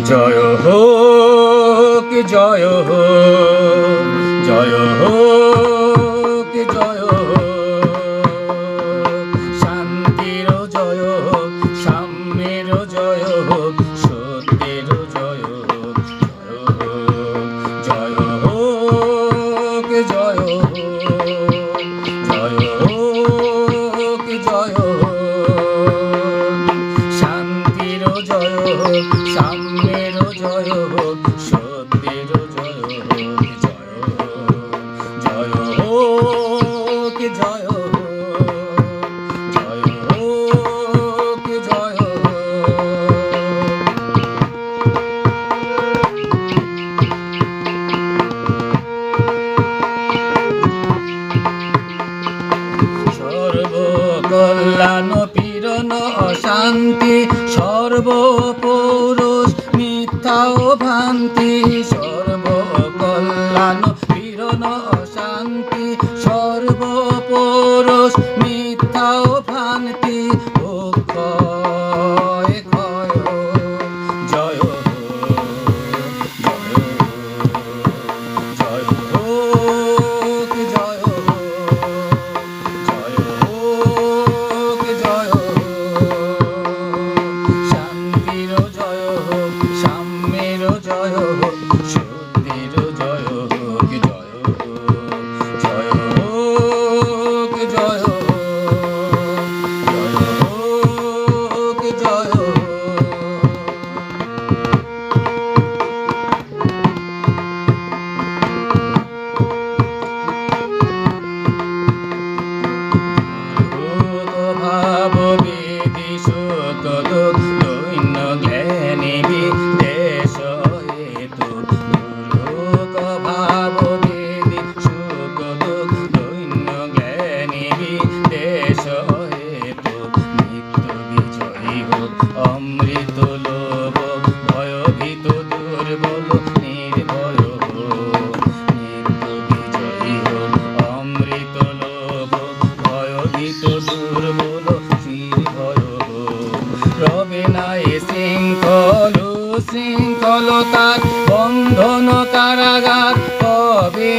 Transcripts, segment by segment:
জয় হোক জয় হোক জয় হোক জয় হোক। শান্তির জয় হোক সাম্যের সর্বকল্যাণ পীড়ন অশান্তি সর্বপুরুষ মিথ্যা ও ভ্রান্তি সর্বকল্যাণ পীড়ন অশান্তি সর্বপুরুষ মিথ্যা ও শৃঙ্খলতার বন্ধন কারাগার কবে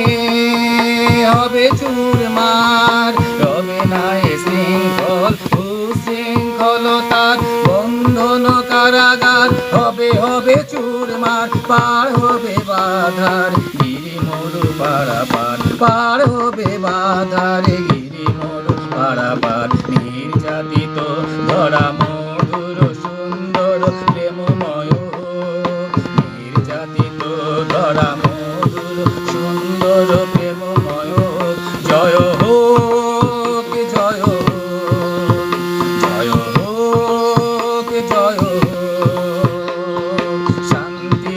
হবে চুরমার? রবে নাই শৃঙ্খল উশৃঙ্খলতার বন্ধন কারাগার হবে হবে চুরমার, পার হবে বাধার। গিরি মরু পারাপার, পার হবে বাধার। গিরি মরু পারাপার, নির্যাতিত ধরা মধুর, সুন্দর, প্রেমময়। নির্যাতিত ধরা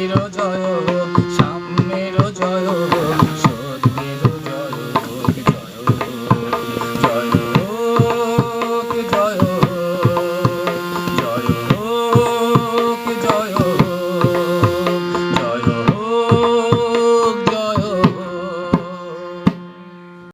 চির জয়